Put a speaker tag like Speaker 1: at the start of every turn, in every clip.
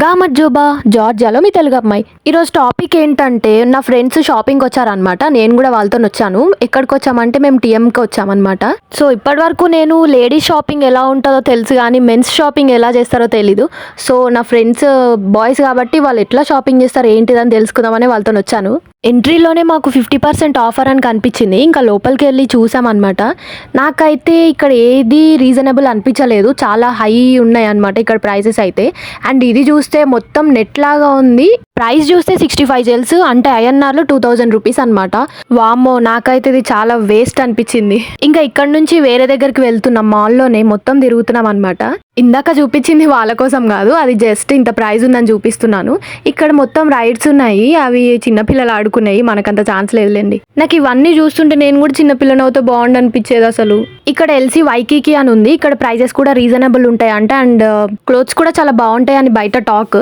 Speaker 1: గామత్ జోబా జార్జియాలో మీ తెలుగు అమ్మాయి. ఈరోజు టాపిక్ ఏంటంటే నా ఫ్రెండ్స్ షాపింగ్ వచ్చారనమాట నేను కూడా వాళ్ళతో వచ్చాను. ఎక్కడికి వచ్చామంటే మేము టీఎంకి వచ్చామన్నమాట. సో ఇప్పటి వరకు నేను లేడీస్ షాపింగ్ ఎలా ఉంటుందో తెలుసు కానీ మెన్స్ షాపింగ్ ఎలా చేస్తారో తెలీదు. సో నా ఫ్రెండ్స్ బాయ్స్ కాబట్టి వాళ్ళు ఎట్లా షాపింగ్ చేస్తారు ఏంటిదని తెలుసుకుందామని వాళ్ళతో వచ్చాను. ఎంట్రీలోనే మాకు ఫిఫ్టీ పర్సెంట్ ఆఫర్ అని కనిపించింది. ఇంకా లోపలికి వెళ్ళి చూసామన్నమాట. నాకైతే ఇక్కడ ఏది రీజనబుల్ అనిపించలేదు. చాలా హై ఉన్నాయి అనమాట ఇక్కడ ప్రైసెస్ అయితే. అండ్ ఇది చూస్తే మొత్తం నెట్ లాగా ఉంది. ప్రైస్ చూస్తే సిక్స్టీ ఫైవ్ జెల్స్ అంటే ఐఎన్ఆర్లో టూ థౌజండ్ రూపీస్ అనమాట వామ్మో నాకైతే ఇది చాలా వేస్ట్ అనిపించింది. ఇంకా ఇక్కడ నుంచి వేరే దగ్గరికి వెళ్తున్నాం. మాల్లోనే మొత్తం తిరుగుతున్నాం అనమాట ఇందాక చూపించింది వాళ్ళ కోసం కాదు అది జస్ట్ ఇంత ప్రైస్ ఉందని చూపిస్తున్నాను. ఇక్కడ మొత్తం రైడ్స్ ఉన్నాయి. అవి చిన్నపిల్లలు ఆడుకున్నాయి మనకంత ఛాన్స్ లేదులేండి. నాకు ఇవన్నీ చూస్తుంటే నేను కూడా చిన్నపిల్లనవుతో బాగుండు అనిపించేది అసలు. ఇక్కడ ఎల్సీ వైకీకి అని ఉంది. ఇక్కడ ప్రైజెస్ కూడా రీజనబుల్ ఉంటాయి అంట. అండ్ క్లోత్స్ uh, కూడా చాలా బాగుంటాయి అని బయట టాక్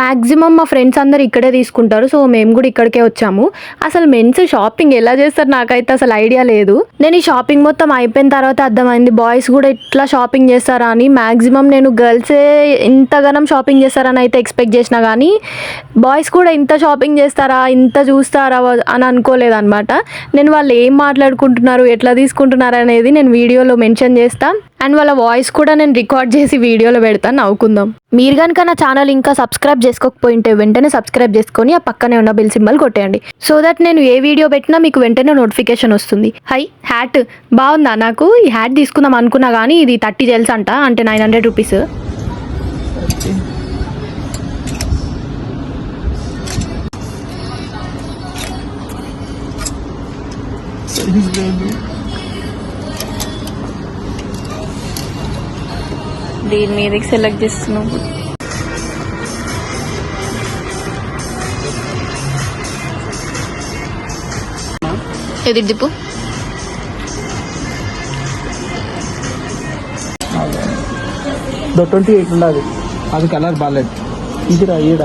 Speaker 1: మ్యాక్సిమమ్ మా ఫ్రెండ్స్ అందరు ఇక్కడే తీసుకుంటారు. సో మేము కూడా ఇక్కడికే వచ్చాము. అసలు మెన్స్ షాపింగ్ ఎలా చేస్తారు నాకైతే అసలు ఐడియా లేదు. నేను ఈ షాపింగ్ మొత్తం అయిపోయిన తర్వాత అర్థమైంది బాయ్స్ కూడా ఇట్లా షాపింగ్ చేస్తారా అని. మ్యాక్సిమమ్ నేను గర్ల్సే ఇంతగానం షాపింగ్ చేస్తారని అయితే ఎక్స్పెక్ట్ చేసిన కానీ బాయ్స్ కూడా ఇంత షాపింగ్ చేస్తారా ఇంత చూస్తారా అని అనుకోలేదు అనమాట నేను వాళ్ళు ఏం మాట్లాడుకుంటున్నారు ఎట్లా తీసుకుంటున్నారు అనేది నేను వీడియో వీడియోలో మెన్షన్ చేస్తా. అండ్ వాళ్ళ వాయిస్ కూడా నేను రికార్డ్ చేసి వీడియోలో పెడతాను నవ్వుకుందాం. మీరు కనుక నా ఛానల్ ఇంకా సబ్స్క్రైబ్ చేసుకోకపోయింటే వెంటనే సబ్స్క్రైబ్ చేసుకొని ఆ పక్కనే ఉన్న బిల్ సింబల్ కొట్టేయండి. సో దట్ నేను ఏ వీడియో పెట్టినా మీకు వెంటనే నోటిఫికేషన్ వస్తుంది. హై హ్యాట్ బాగుందా నాకు? ఈ హ్యాట్ తీసుకుందాం అనుకున్నా కానీ ఇది థర్టీ జెల్స్ అంట అంటే నైన్ హండ్రెడ్ రూపీస్ దీని మీదకి సెలెక్ట్ చేస్తున్నాం ఎది దిప్పు
Speaker 2: ట్వంటీ ఎయిట్ ఉండదు అది కలర్ బాగాలేదు ఇదిరా ఈడ.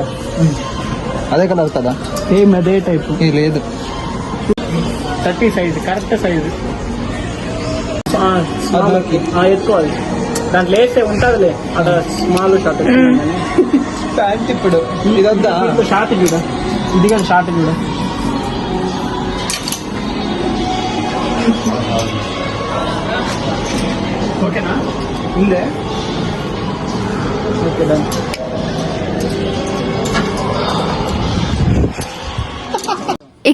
Speaker 3: అదే కలర్ కదా?
Speaker 2: సేమ్ అదే టైప్
Speaker 3: ఏ లేదు.
Speaker 2: Thirty size correct size.
Speaker 3: అందులోకి.
Speaker 2: దాంట్లో వేస్తే ఉంటుందిలే. అక్కడ స్మాల్ షార్ట్
Speaker 3: ప్యాంట్ ఇప్పుడు. ఇదొద్దా
Speaker 2: షార్ట్ చూడ. ఇది కానీ షార్ట్ చూడ. ఓకేనా? ఉందే? ఓకే డన్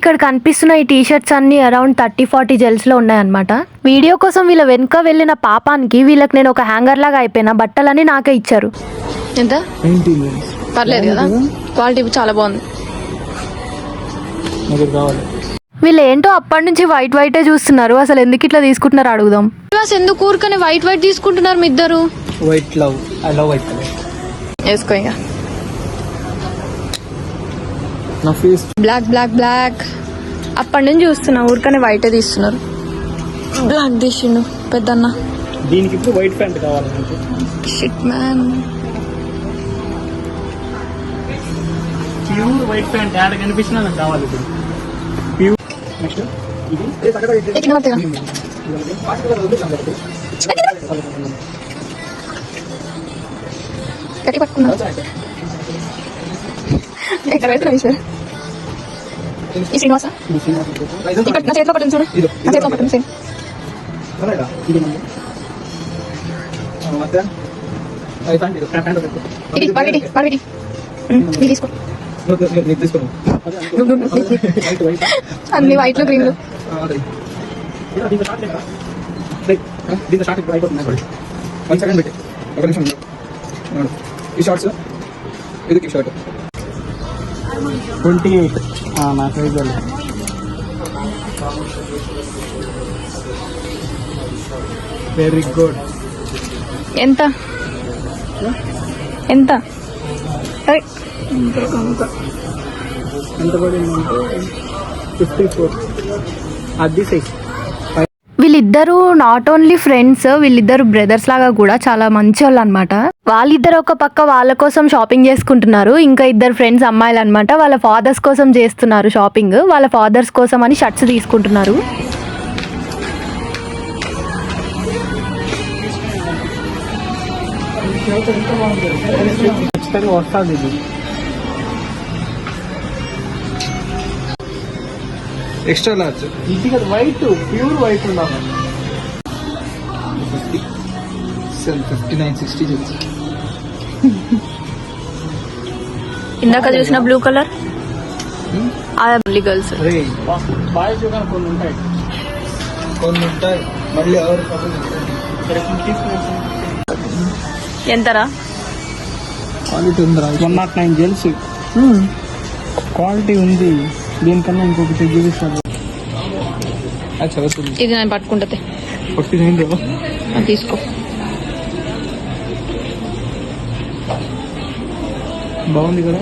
Speaker 1: ఇక్కడ కనిపిస్తున్న ఈ టీ షర్ట్స్ అన్ని అరౌండ్ థర్టీ ఫార్టీ జెల్స్లో ఉన్నాయన్నమాట. వీడియో కోసం వీళ్ళ వెనుక వెళ్ళిన పాపానికి వీళ్ళకి నేను ఒక హ్యాంగర్ లాగా అయిపోయిన బట్టలని నాకే ఇచ్చారు. ఎంత? పర్లేదు కదా? క్వాలిటీ చాలా బాగుంది. వీళ్ళు ఏంటో అప్పటి నుంచి వైట్ వైటే చూస్తున్నారు. అసలు ఎందుకు ఇట్లా తీసుకుంటున్నారు అడుగుదాం. అసలు ఎందుకు ఊరికనే వైట్ వైట్ తీసుకుంటున్నారు మీ ఇద్దరు?
Speaker 2: White love I love white colour
Speaker 1: వేసుకో ఇక.
Speaker 2: నా ఫేస్
Speaker 1: బ్లాక్ బ్లాక్ బ్లాక్ అప్పటి నుంచి చూస్తున్నా ఊరికనే వైటే తీస్తున్నారు. బ్లాక్ తీసిండు పెద్దన్న.
Speaker 2: దీనికి ఇప్పుడు వైట్ ప్యాంట్ కావాలి
Speaker 1: shit man
Speaker 2: pure white pant add కనిపించినా నాకు కావాలి ఇప్పుడు. ప్యూర్ నెక్స్ట్ ఇది?
Speaker 1: గట్టి పట్టుకున్నా ఎక్కడ పెడుతున్నా సార్ ఈ శ్రీనివాస? ఇక్కడ నా చేతిలో పట్టింది చూడు. నా చేతిలో పట్టింది సేమ్. ఇది పడిటి పడిటి ఇది. తీసుకో. అన్ని వైట్లు గ్రీన్లు
Speaker 3: దీంతో షార్ట్ ఇప్పుడు అయిపోతుంది వన్ సెకండ్ పెట్టి. ఒక నిమిషం. ఈ షార్ట్స్ ఇది షార్ట్
Speaker 2: ట్వంటీ ఎయిట్. నా సైజ్ వెరీ గుడ్
Speaker 1: ఎంత? ఎంత?
Speaker 2: ఎంత పడిందంటే ఫిఫ్టీ ఫోర్ అది సైజ్
Speaker 1: వీళ్ళిద్దరూ నాట్ ఓన్లీ ఫ్రెండ్స్ వీళ్ళిద్దరు బ్రదర్స్ లాగా కూడా చాలా మంచి వాళ్ళు అనమాట వాళ్ళిద్దరు ఒక పక్క వాళ్ళ కోసం షాపింగ్ చేసుకుంటున్నారు ఇంకా ఇద్దరు ఫ్రెండ్స్ అమ్మాయిలు అనమాట వాళ్ళ ఫాదర్స్ కోసం చేస్తున్నారు షాపింగ్ వాళ్ళ ఫాదర్స్ కోసం అని షర్ట్స్ తీసుకుంటున్నారు.
Speaker 2: ఖచ్చితంగా వస్తుంది
Speaker 3: ఎక్స్ట్రా లార్జ్
Speaker 2: ఇది కదా white pure white
Speaker 3: seven fifty nine sixty
Speaker 4: ఇందాక చూసిన బ్లూ కలర్ గర్ల్స్
Speaker 2: బాయ్స్ కొన్ని ఉంటాయి.
Speaker 3: కొన్ని ఉంటాయి. మళ్ళీ ఎవరు
Speaker 4: ఎంతరా?
Speaker 3: క్వాలిటీ ఉందిరా.
Speaker 2: వన్ నాట్ నైన్ జెల్స్ క్వాలిటీ ఉంది. దీనికన్నా ఇంకొకటి చూపిస్తాను
Speaker 4: ఇది నేను పట్టుకుంటే తీసుకో.
Speaker 2: బాగుంది కదా?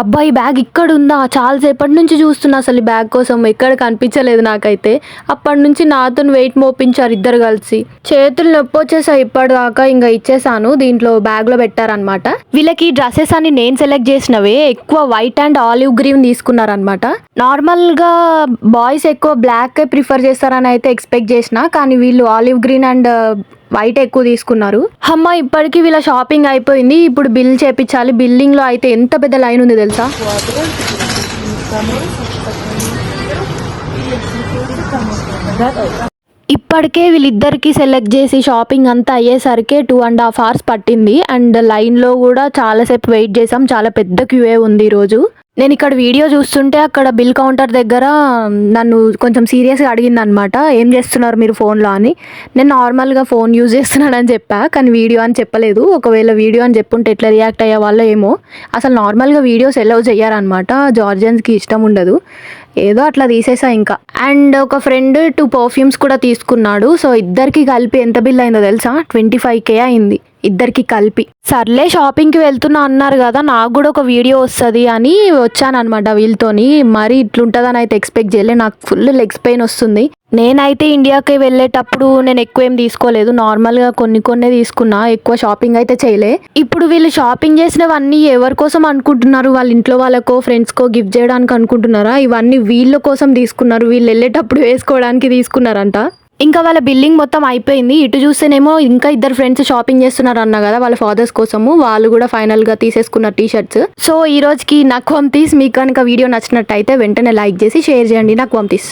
Speaker 1: అబ్బా ఈ బ్యాగ్ ఇక్కడ ఉందా చాలాసేపటి నుంచి చూస్తున్నా అసలు ఈ బ్యాగ్ కోసం. ఎక్కడ కనిపించలేదు నాకైతే. అప్పటి నుంచి నాతో వెయిట్ మోపించారు ఇద్దరు కలిసి. చేతులు నొప్పి వచ్చేసాయి ఇప్పటిదాకా ఇంకా ఇచ్చేసాను. దీంట్లో బ్యాగ్లో పెట్టారనమాట వీళ్ళకి డ్రెస్సెస్ అని నేను సెలెక్ట్ చేసినవే. ఎక్కువ వైట్ అండ్ ఆలివ్ గ్రీన్ తీసుకున్నారనమాట నార్మల్గా బాయ్స్ ఎక్కువ బ్లాక్ ప్రిఫర్ చేస్తారని అయితే ఎక్స్పెక్ట్ చేసిన కానీ వీళ్ళు ఆలివ్ గ్రీన్ అండ్ వైట్ ఎక్కువ తీసుకున్నారు. అమ్మ ఇప్పటికి వీళ్ళ షాపింగ్ అయిపోయింది. ఇప్పుడు బిల్ చేపించాలి. బిల్డింగ్లో అయితే ఎంత పెద్ద లైన్ ఉంది తెలుసా? ఇప్పటికే వీళ్ళిద్దరికి సెలెక్ట్ చేసి షాపింగ్ అంతా అయ్యేసరికి టూ అండ్ హాఫ్ అవర్స్ పట్టింది. అండ్ లైన్లో కూడా చాలాసేపు వెయిట్ చేసాం చాలా పెద్ద క్యూఏ ఉంది ఈరోజు. నేను ఇక్కడ వీడియో చూస్తుంటే అక్కడ బిల్ కౌంటర్ దగ్గర నన్ను కొంచెం సీరియస్గా అడిగింది అనమాట ఏం చేస్తున్నారు మీరు ఫోన్లో? అని. నేను నార్మల్గా ఫోన్ యూజ్ చేస్తున్నానని చెప్పా కానీ వీడియో అని చెప్పలేదు. ఒకవేళ వీడియో అని చెప్పుంటే ఎట్లా రియాక్ట్ అయ్యే వాళ్ళో ఏమో. అసలు నార్మల్గా వీడియోస్ ఎలవ్ చెయ్యారనమాట జార్జియన్స్కి ఇష్టం ఉండదు. ఏదో అట్లా తీసేసా ఇంకా. అండ్ ఒక ఫ్రెండ్ టూ పర్ఫ్యూమ్స్ కూడా తీసుకున్నాడు. సో ఇద్దరికి కలిపి ఎంత బిల్ అయిందో తెలుసా? ట్వంటీ ఫైవ్ కే అయింది. ఇద్దరికి కలిపి. సర్లే షాపింగ్కి వెళ్తున్నా అన్నారు కదా నాకు కూడా ఒక వీడియో వస్తుంది అని వచ్చానమాట వీళ్ళతోని. మరి ఇట్లుంటుందని అయితే ఎక్స్పెక్ట్ చేయలే నాకు ఫుల్ లెగ్స్ పెయిన్ వస్తుంది. నేనైతే ఇండియాకి వెళ్ళేటప్పుడు నేను ఎక్కువ ఏం తీసుకోలేదు. నార్మల్గా కొన్ని కొన్ని తీసుకున్నా ఎక్కువ షాపింగ్ అయితే చేయలే. ఇప్పుడు వీళ్ళు షాపింగ్ చేసినవన్నీ ఎవరి కోసం అనుకుంటున్నారు? వాళ్ళ ఇంట్లో వాళ్ళకో ఫ్రెండ్స్కో గిఫ్ట్ చేయడానికి అనుకుంటున్నారా? ఇవన్నీ వీళ్ళ కోసం తీసుకున్నారు. వీళ్ళు వెళ్ళేటప్పుడు వేసుకోవడానికి తీసుకున్నారంట. ఇంకా వాళ్ళ బిల్లింగ్ మొత్తం అయిపోయింది. ఇటు చూస్తేనేమో ఇంకా ఇద్దరు ఫ్రెండ్స్ షాపింగ్ చేస్తున్నారు అన్న కదా వాళ్ళ ఫాదర్స్ కోసము. వాళ్ళు కూడా ఫైనల్గా తీసేసుకున్నారు టీ షర్ట్స్ సో ఈ రోజుకి నాకు తీసి. మీకు కనుక వీడియో నచ్చినట్టయితే వెంటనే లైక్ చేసి షేర్ చేయండి. నాకు తీస్.